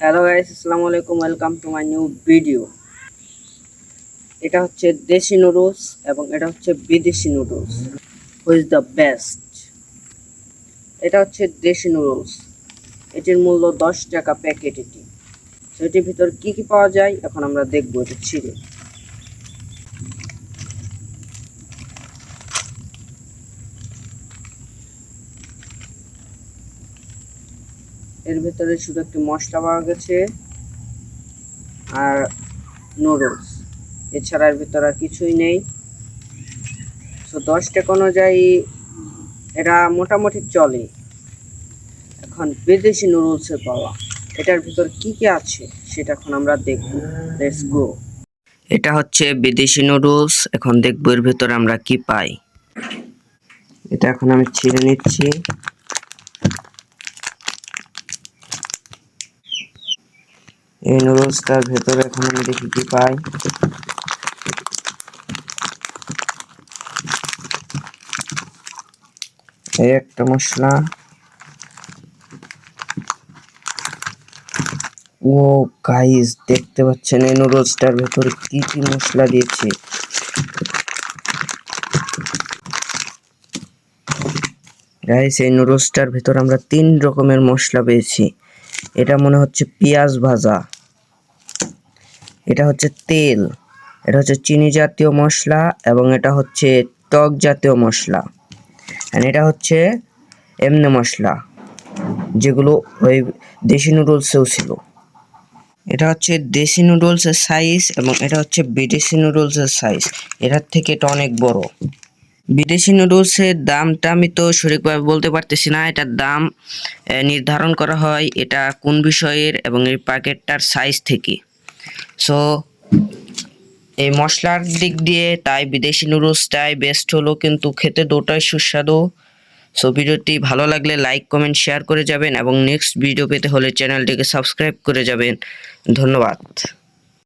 Hello guys আসসালামু আলাইকুম welcome to my new video এটা হচ্ছে দেশি নুডলস এবং এটা হচ্ছে বিদেশি নুডলস হুইজ দ্য বেস্ট এটা হচ্ছে দেশি নুডলস এটির মূল্য দশ টাকা প্যাকেট এটি। সেটির ভিতর কি কি পাওয়া যায়? এখন আমরা দেখব এটা ছিঁড়ে। এর ভিতরে শুধু একটি মশলা পাওয়া গেছে আর নুডলস এছাড়া এর ভিতরে আর কিছুই নেই। তো দশ টাকা অনুযায়ী এরা মোটামুটি চলে। এখন বিদেশি নুডলসে পাওয়া। এটার ভিতর কি কি আছে সেটা এখন আমরা দেখব। লেটস গো এটা হচ্ছে বিদেশি নুডলস এখন দেখব এর ভিতরে আমরা কি পাই। এটা এখন আমি ছিঁড়ে নিচ্ছি। এই নুডলসটার ভেতরে এখন আমি দেখি কি পাই। এই একটা মশলা। ও গাইস দেখতে পাচ্ছেন এই নুডলসটার ভেতরে কি কি মশলা দিয়েছে। গাইস এই নুডলসটার ভেতর আমরা তিন রকমের মশলা পেয়েছি। এটা মনে হচ্ছে পেঁয়াজ ভাজা। এটা হচ্ছে তেল, এটা হচ্ছে চিনি জাতীয় মশলা এবং এটা হচ্ছে টক জাতীয় মশলা। আর এটা হচ্ছে এমনি মশলা, যেগুলো ওই দেশি নুডলসেও ছিল। এটা হচ্ছে দেশি নুডলসের সাইজ এবং এটা হচ্ছে বিদেশি নুডলসের সাইজ এটার থেকে এটা অনেক বড়। বিদেশি নুডলসের দামটা আমি তো সঠিকভাবে বলতে পারতেছি না, এটার দাম নির্ধারণ করা হয় এটা কোন বিষয়ের এবং এই প্যাকেটটার সাইজ থেকে। সো এই মশলার দিক দিয়ে, তাই বিদেশি নুডলসটাই বেস্ট হলো কিন্তু খেতে দুটাই সুস্বাদু। সো ভিডিওটি ভালো লাগলে লাইক কমেন্ট শেয়ার করে যাবেন এবং নেক্সট ভিডিও পেতে হলে চ্যানেলটিকে সাবস্ক্রাইব করে যাবেন। ধন্যবাদ।